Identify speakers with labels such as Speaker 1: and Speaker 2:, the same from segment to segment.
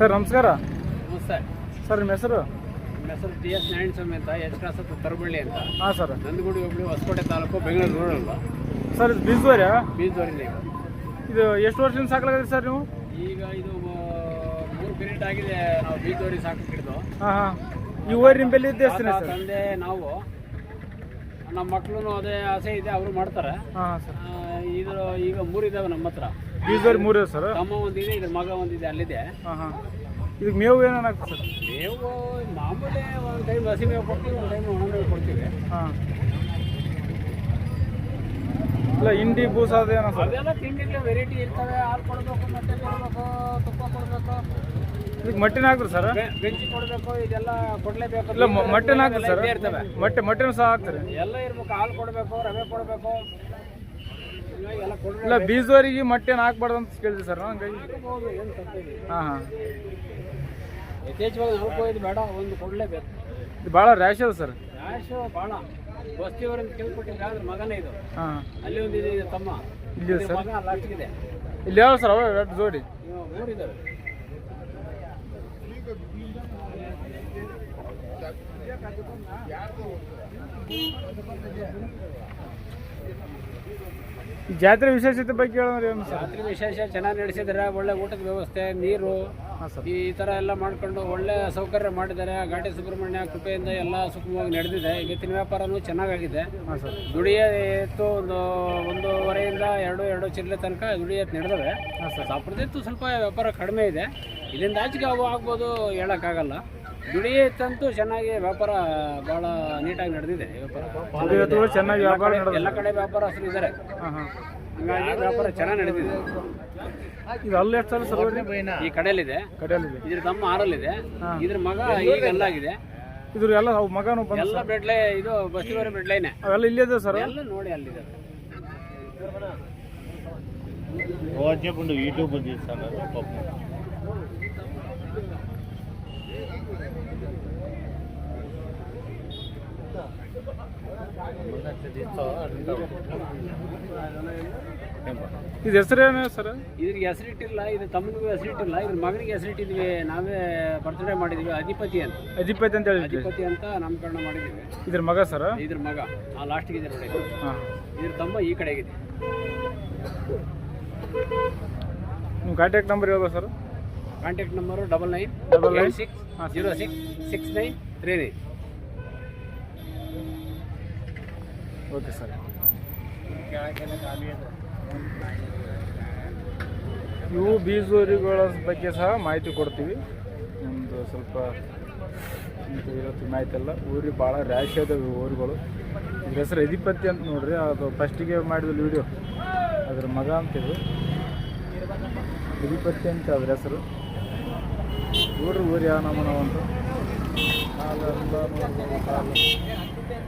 Speaker 1: Sir ನಮಸ್ಕಾರ.
Speaker 2: ನಮಸ್ತೆ
Speaker 1: sir. ನಿಮ್ಮ ಹೆಸರು?
Speaker 2: ನಮ್ಮ ಹೆಸರು ಟಿ ಎಸ್ ನಾರಾಯಣ ಸ್ವಾಮಿ ಅಂತ ಎಚ್ ಕ್ರಾಸ್ ಹತ್ರ ತರಬಳ್ಳಿ ಅಂತ.
Speaker 1: ಹಾಂ ಸರ್.
Speaker 2: ನಂದಗುಡಿ ಹೋಬಳಿ ಹೊಸಕೋಟೆ ತಾಲೂಕು ಬೆಂಗಳೂರು ರೂರಲ್ ಅಲ್ವಾ?
Speaker 1: ಸರ್ ಇದು ಬೀಜದೋರಿ?
Speaker 2: ಬೀಜದವರಿಂದ ಈಗ.
Speaker 1: ಇದು ಎಷ್ಟು ವರ್ಷದಿಂದ ಸಾಕಲಾಗಿದೆ ಸರ್ ನೀವು?
Speaker 2: ಈಗ ಇದು ಮೂರು ಪೀರಿಯಡ್ ಆಗಿದೆ ನಾವು ಬೀಜದವರಿಗೆ ಸಾಕು ಹಿಡಿದು
Speaker 1: ಹಾಂ ಹಾಂ. ಈ ಊರಿನ ಬೆಲೆ ಎಷ್ಟು ಸರ್?
Speaker 2: ತಂದೆ ನಾವು. ನಮ್ಮ ಮಕ್ಕಳು ಅದೇ ಆಸೆ ಇದೆ ಅವರು ಮಾಡ್ತಾರೆ.
Speaker 1: ಹಾಂ ಸರ್.
Speaker 2: ಆ, ಇದ್ರ ಈಗ ಮೂರಿದಾವೆ ನಮ್ಮ ಹತ್ರ.
Speaker 1: ಮೂರು ಇದೆ ಸರ್?
Speaker 2: ತಮ್ಮ ಒಂದಿದೆ ಇದ್ರ ಮಗ ಒಂದಿದೆ ಅಲ್ಲಿದೆ.
Speaker 1: ಹಾಂ ಹಾಂ. ಇದಕ್ಕೆ ಮೇವು ಏನಾಗ್ತದೆ ಸರ್?
Speaker 2: ಮೇವು ಮಾಮೂಲಿ ಒಂದು ಟೈಮ್ ಹಸಿ ಮೇವು ಕೊಡ್ತೀವಿ ಒಂದು ಟೈಮ್ ಒಣ ಮೇವು ಕೊಡ್ತೀವಿ.
Speaker 1: ಹಾಂ. ಇಲ್ಲ ಹಿಂಡಿ ಬೂಸ ಅದೇನೋ ಸರ್?
Speaker 2: ಅದೆಲ್ಲ ತಿಂಡಿಗೆ ವೆರೈಟಿ ಇರ್ತವೆ ಹಾಲು ಕೊಡಬೇಕು ಮೊಟ್ಟೆ ಕೊಡಬೇಕು ತುಪ್ಪ ಕೊಡಬೇಕು.
Speaker 1: ಇದಕ್ಕೆ ಮಟ್ಟಿನ ಹಾಕ್ತಾರೆ ಸರ್?
Speaker 2: ಬೆಂಚಿ ಕೊಡಬೇಕು ಇದೆಲ್ಲ ಕೊಡ್ಲೇಬೇಕು.
Speaker 1: ಇಲ್ಲ ಮಟ್ಟಿನ ಹಾಕ್ತಾರೆ ಸರ್. ಮೊಟ್ಟೆ ಮೊಟ್ಟೆನೂ ಸಹ ಹಾಕ್ತಾರೆ.
Speaker 2: ಎಲ್ಲ ಇರ್ಬೇಕು ಹಾಲು ಕೊಡಬೇಕು ರವೆ ಕೊಡಬೇಕು.
Speaker 1: ಇಲ್ಲ ಬೀಜದವರಿಗೆ ಮೊಟ್ಟೆನ ಹಾಕ್ಬಾರ್ದು ಅಂತ ಕೇಳಿದೆ ಸರ್. ಹಂಗಾಗಿ. ಹಾಂ ಹಾಂ.
Speaker 2: ಯಥೇಚ್ಛವಾಗಿ ಇದು ಬೇಡ ಒಂದು ಕೊಡಲೇಬೇಕು.
Speaker 1: ಇದು ಭಾಳ ರ್ಯಾಶ್ ಅದ ಸರ್.
Speaker 2: ಕ್ಯಾಶು ಭಾಳ. ಬಸ್ತಿಯವರಿಂದ ಕೇಳ್ಕೊಟ್ಟಿದ್ರೆ ಮಗನೇ ಇದು.
Speaker 1: ಹಾಂ.
Speaker 2: ಅಲ್ಲಿ ಒಂದು ಇದು ತಮ್ಮ.
Speaker 1: ಇಲ್ಲಿ ಸರ್.
Speaker 2: ಲಾಸ್ಟಿಗಿದೆ
Speaker 1: ಇಲ್ಲಿ ಯಾವ ಸರ್ ಅವ? ಎರಡು ಜೋಡಿ.
Speaker 2: ಮೂರಿದ್ದಾವೆ
Speaker 1: ಈ ಜಾತ್ರೆ ವಿಶೇಷತೆ ಬಗ್ಗೆ ಹೇಳೋದ್ರೆ ಏನು ಸರ್
Speaker 2: ರಾತ್ರಿ ವಿಶೇಷ ಚೆನ್ನಾಗಿ ನಡೆಸಿದ್ದಾರೆ ಒಳ್ಳೆ ಊಟದ ವ್ಯವಸ್ಥೆ ನೀರು ಈ ಥರ ಎಲ್ಲ ಮಾಡ್ಕೊಂಡು ಒಳ್ಳೆ ಸೌಕರ್ಯ ಮಾಡಿದ್ದಾರೆ. ಘಾಟಿ ಸುಬ್ರಹ್ಮಣ್ಯ ಕೃಪೆಯಿಂದ ಎಲ್ಲ ಸುಖವಾಗಿ ನಡೆದಿದೆ. ಇವತ್ತಿನ ವ್ಯಾಪಾರನೂ ಚೆನ್ನಾಗಾಗಿದೆ. ದುಡಿಯ ಎತ್ತು ಒಂದು ಒಂದೂವರೆಯಿಂದ ಎರಡು ಎರಡು ಚಿಲ್ಲರೆ ತನಕ ದುಡಿಯ ಎತ್ತು ನಡೆದವೆ ಸಾಪ್ರದಿತ್ತು ಸ್ವಲ್ಪ ವ್ಯಾಪಾರ ಕಡಿಮೆ ಇದೆ. ಇದರಿಂದ ಆಚೆಗೆ ಅವು ಆಗ್ಬೋದು ಹೇಳೋಕ್ಕಾಗಲ್ಲ. ದುಡಿಯುತ್ತಂತೂ ಚೆನ್ನಾಗಿ ವ್ಯಾಪಾರ ಭಾಳ ನೀಟಾಗಿ ನಡೆದಿದೆ ವ್ಯಾಪಾರ.
Speaker 1: ಚೆನ್ನಾಗಿ ವ್ಯಾಪಾರ
Speaker 2: ಎಲ್ಲ ಕಡೆ ವ್ಯಾಪಾರ
Speaker 1: ಹಸಿರು ಇದ್ದಾರೆ
Speaker 2: ಹಂಗಾಗಿ ವ್ಯಾಪಾರ ಚೆನ್ನಾಗಿ ನಡೆದಿದೆ.
Speaker 1: ಇದು ಅಲ್ಲಿ ಎಷ್ಟು ಸಲ ಸರ್
Speaker 2: ಈ ಕಡೆಯಲ್ಲಿದೆ.
Speaker 1: ಕಡೆಯಲ್ಲಿದೆ.
Speaker 2: ಇದ್ರ ತಮ್ಮ ಆರಲ್ಲಿದೆ. ಇದ್ರ ಮಗ ಈಗ ಎಲ್ಲಾಗಿದೆ
Speaker 1: ಇದ್ರ ಎಲ್ಲ ಮಗನು ಬಂದ
Speaker 2: ಎಲ್ಲ ಬೆಡ್ಲೆ ಇದು ಬಸ್ಸಿವರೆ ಬೆಡ್ಲೈನೆ
Speaker 1: ಅವೆಲ್ಲ ಇಲ್ಲಿದೆ ಸರ್?
Speaker 2: ಎಲ್ಲ ನೋಡಿ ಅಲ್ಲಿದೆ.
Speaker 3: ಯೂಟ್ಯೂಬ್ ಬಂದಿದೆ ಸರ್
Speaker 1: ಇದು ಹೆಸರು ಏನು ಸರ್?
Speaker 2: ಇದ್ರಿಗೆ ಹೆಸರಿಟ್ಟಿಲ್ಲ ಇದು ತಮ್ಮನಿಗೂ ಹೆಸರಿಟ್ಟಿಲ್ಲ ಇದ್ರ ಮಗನಿಗೆ ಹೆಸರಿಟ್ಟಿದ್ವಿ ನಾವೇ ಬರ್ತ್ಡೇ ಮಾಡಿದ್ವಿ ಅಧಿಪತಿ ಅಂತ.
Speaker 1: ಅಧಿಪತಿ ಅಂತ ಹೇಳಿ
Speaker 2: ಅಧಿಪತಿ ಅಂತ ನಾಮಕರಣ ಮಾಡಿದ್ವಿ
Speaker 1: ಇದ್ರ ಮಗ ಸರ್?
Speaker 2: ಇದ್ರ ಮಗ ಆ ಲಾಸ್ಟ್ ಇದೆ ನೋಡಿ.
Speaker 1: ಹಾಂ.
Speaker 2: ಇದ್ರ ತಮ್ಮ ಈ ಕಡೆಗಿದೆ
Speaker 1: ನಿಮ್ಮ ಕಾಂಟ್ಯಾಕ್ಟ್ ನಂಬರ್ ಹೇಳ್ಬೋದು sir?
Speaker 2: Contact number double nine
Speaker 1: double nine
Speaker 2: six zero six six nine three nine
Speaker 1: okay sir. ಇವು ಬೀಜೂರಿಗಳ ಬಗ್ಗೆ ಸಹ ಮಾಹಿತಿ ಕೊಡ್ತೀವಿ. ನಿಮ್ಮದು ಸ್ವಲ್ಪ ಇವತ್ತು ಮಾಹಿತಿ ಎಲ್ಲ. ಊರಿಗೆ ಭಾಳ ರ್ಯಾಶ್ ಇದಾವೆ ಊರುಗಳು. ಇದ್ರ ಹೆಸರು ಅಧಿಪತಿ ಅಂತ ನೋಡ್ರಿ, ಅದು ಫಸ್ಟಿಗೆ ಮಾಡಿದ ವಿಡಿಯೋ ಅದ್ರ ಮಗ ಅಂತೇಳಿ ಅಧಿಪತಿ ಅಂತ ಅದ್ರ ಹೆಸರು. ಊರು ಊರು ಯಾವ ನಮೂನ ಒಂದು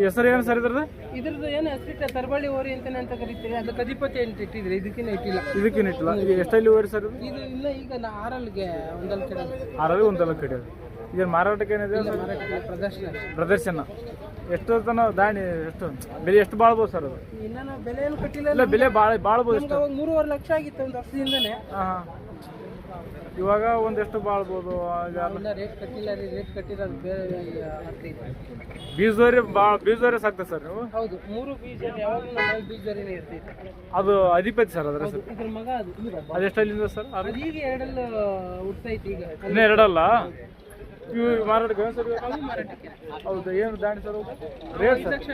Speaker 1: ಹೆಸರು ಏನು ಸರ್ ಇದ್ರದ್ದು?
Speaker 4: ಇದ್ರದ್ದು ಏನು ಹೆಸರಿಟ್ಟ ತರಬಳ್ಳಿ ಓರಿ ಅಂತಾನೆ ಅಂತ ಕರಿತೀರಿ ಅದು ಕಧಿಪತಿ ಅಂತ ಇಟ್ಟಿದ್ರೆ? ಇದಕ್ಕಿನ್ನ ಇಟ್ಟಿಲ್ಲ.
Speaker 1: ಇದಕ್ಕೇನು ಇಟ್ಟಿಲ್ಲ. ಈಗ ಎಷ್ಟಲ್ಲಿ ಓರಿ ಸರ್ ಇದು?
Speaker 4: ಇದು ಇಲ್ಲ ಈಗ ನಾ ಆರಲ್ಗೆ ಒಂದಲ್ಲಿ ಕಡೆ
Speaker 1: ಆರಲ್ಲಿ ಒಂದಲ್ಲ ಕಡೆ ಈಗ ಮಾರಾಟಕ್ಕೆ ಏನಿದೆ ಸರ್?
Speaker 4: ಮಾರಾಟಕ್ಕೆ ಪ್ರದರ್ಶನ. ಅಷ್ಟೇ.
Speaker 1: ಪ್ರದರ್ಶನ. ಎಷ್ಟು ತನ ದಾಣಿ ಎಷ್ಟು? ಬೆಲೆ ಎಷ್ಟು ಬಾಳ್ಬೋದು ಸರ್ ಅದು?
Speaker 4: ಇನ್ನ ನಾವು ಬೆಲೆ ಏನು ಕಟ್ಟಿಲ್ಲ
Speaker 1: ಇಲ್ಲ ಬೆಲೆ ಭಾಳ ಬಾಳ್ಬೋದು ಎಷ್ಟು
Speaker 4: ಅವಾಗ ಮೂರುವರೆ ಲಕ್ಷ ಆಗಿತ್ತು ಒಂದು ವರ್ಷದಿಂದನೇ
Speaker 1: ಹಾಂ. ಇವಾಗ ಒಂದೆಷ್ಟು ಬಾಳ್ಬೋದು?
Speaker 4: ರೇಟ್ ಕಟ್ಟಿಲ್ಲ ರೀ ರೇಟ್ ಕಟ್ಟಿರೋದು ಬೇರೆ ಆಗ್ತೈತೆ
Speaker 1: ಬೀಜದವರೆ ಭಾಳ ಬೀಜದವರೆ ಸಾಕ್ತದೆ ಸರ್ ನೀವು?
Speaker 4: ಹೌದು ಮೂರು ಬೀಜ ಯಾವಾಗಲೂ ನಮ್ಮ ಬೀಜದವರೆನೇ ಇರ್ತೈತೆ.
Speaker 1: ಅದು ಅಧಿಪತಿ ಸರ್ ಅದರ ಹೆಸರು
Speaker 4: ಇದ್ರ ಮಗ ಅದು
Speaker 1: ಅದೆಷ್ಟಲ್ಲಿಂದ ಸರ್? ಅದು
Speaker 4: ಅದು ಈಗ ಎರಡಲ್ಲ ಹುಡ್ತೈತಿ ಈಗ.
Speaker 1: ಇನ್ನೂ ಎರಡಲ್ಲ? ಇವು ಮಾರಾಟಕ್ಕೆ ಸರ್ ಹೌದು ಏನು ದಾಣಿ ಸರ್ ರೇಟ್
Speaker 4: ಐದು
Speaker 1: ಸರ್?
Speaker 4: ಲಕ್ಷ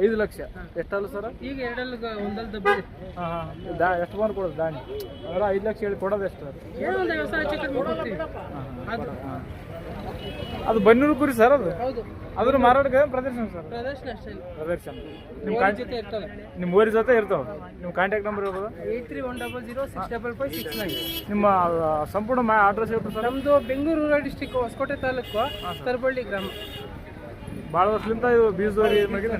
Speaker 1: ಐದು ಲಕ್ಷ. ಎಷ್ಟಲ್ಲ ಸರ್?
Speaker 4: ಈಗ ಎರಡಲ್ಲ ಒಂದಲ್ಲಿ
Speaker 1: ಹಾಂ ಹಾಂ. ದಾ ಎಷ್ಟು ಬಂದು ಕೊಡೋದು ದಾಣಿ ಅಂದ್ರೆ ಐದು ಲಕ್ಷ ಹೇಳಿ ಕೊಡೋದು ಎಷ್ಟು ಸರ್? ಹಾಂ.
Speaker 4: ಅದು
Speaker 1: ಬನ್ನೂರು ಕುರಿ ಸರ್ ಅದು?
Speaker 4: ಹೌದು.
Speaker 1: ಅದ್ರ ಮಾರಾಟಕ್ಕೆ ಪ್ರದರ್ಶನ ಸರ್?
Speaker 4: ಪ್ರದರ್ಶನ ಅಷ್ಟೇ
Speaker 1: ಪ್ರದರ್ಶನ. ನಿಮ್ಮ ಕಾಂಟ್
Speaker 4: ಜೊತೆ ಇರ್ತವೆ.
Speaker 1: ನಿಮ್ಮ ಊರಿ ಜೊತೆ ಇರ್ತಾವೆ? ನಿಮ್ಮ ಕಾಂಟ್ಯಾಕ್ಟ್ ನಂಬರ್ ಇರ್ಬೋದು
Speaker 4: eight three one double zero six double five six nine.
Speaker 1: ನಿಮ್ಮ ಸಂಪೂರ್ಣ ಮಾ ಅಡ್ರೆಸ್ ಹೇಳ್ಬಿಟ್ಟು ಸರ್?
Speaker 4: ನಮ್ಮದು ಬೆಂಗಳೂರು ರೂರಲ್ ಡಿಸ್ಟಿಕ್ ಹೊಸಕೋಟೆ ತಾಲೂಕು ತರಬಳ್ಳಿ ಗ್ರಾಮ.
Speaker 1: ಭಾಳ ವರ್ಷದಿಂದ ಇದು ಬೀಜದವರಿ ಮಗಿದೆ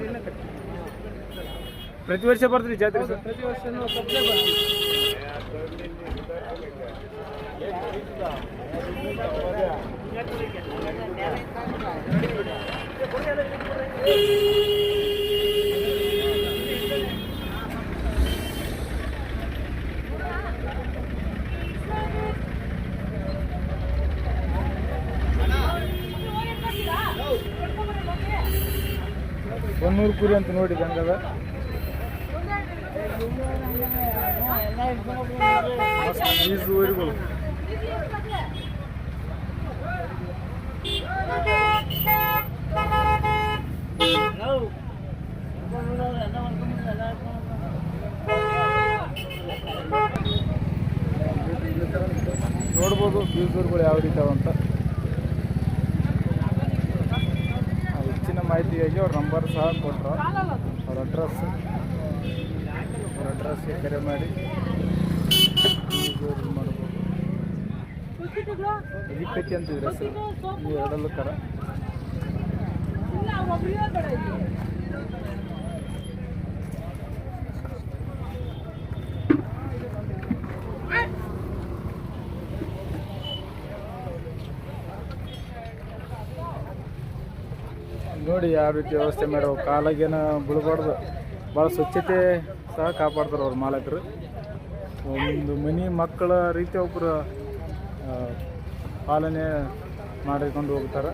Speaker 1: ಪ್ರತಿ ವರ್ಷ ಬರ್ತೀರಿ ಜಾತ್ರೆ ಸರ್?
Speaker 4: ಪ್ರತಿ ವರ್ಷನೂ ಬರ್ತೀವಿ.
Speaker 1: ಹೊನ್ನೂರು ಕುರಿ ಅಂತ ನೋಡಿ ಹಂಗದ ಮಸ್ತ್ ಬೀಜ ಊರುಗಳು ನೋಡ್ಬೋದು ಬೀಸೂರುಗಳು ಯಾವ ರೀತಿ ಅಂತ. ಹೆಚ್ಚಿನ ಮಾಹಿತಿಗಾಗಿ ಅವ್ರ ನಂಬರ್ ಸಹ ಕೊಟ್ಟರು ಅವ್ರ ಅಡ್ರೆಸ್ ಅಡ್ರೆಸ್ಗೆ ಕರೆ ಮಾಡಿ ಮಾಡ್ಬೋದು. ಅಧಿಪತಿ ಅಂತಿದ್ರೆ ಸರ್ ಈ ಎರಡಲ್ಲೂ ಕರ. ನೋಡಿ ಯಾವ ರೀತಿ ವ್ಯವಸ್ಥೆ ಮಾಡೋ ಕಾಲಾಗೇನ ಬಿಡಬಾರ್ದು ಭಾಳ ಸ್ವಚ್ಛತೆ ಸಹ ಕಾಪಾಡ್ತಾರೆ ಅವ್ರ ಮಾಲಕರು. ಒಂದು ಮನೆ ಮಕ್ಕಳ ರೀತಿ ಒಬ್ಬರು ಪಾಲನೆ ಮಾಡಿಕೊಂಡು ಹೋಗ್ತಾರೆ.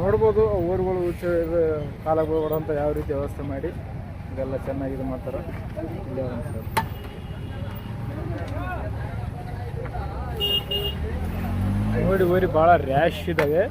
Speaker 1: ನೋಡ್ಬೋದು ಊರುಗಳು ಉಚ್ಚ ಇದು ಕಾಲ ಬೀಳ್ಬಾರ್ದು ಅಂತ ಯಾವ ರೀತಿ ವ್ಯವಸ್ಥೆ ಮಾಡಿ, ಇದೆಲ್ಲ ಚೆನ್ನಾಗಿ ಇದು ಮಾಡ್ತಾರೆ. ನೋಡಿ ಊರಿ ಭಾಳ ರ್ಯಾಶ್ ಇದ್ದಾವೆ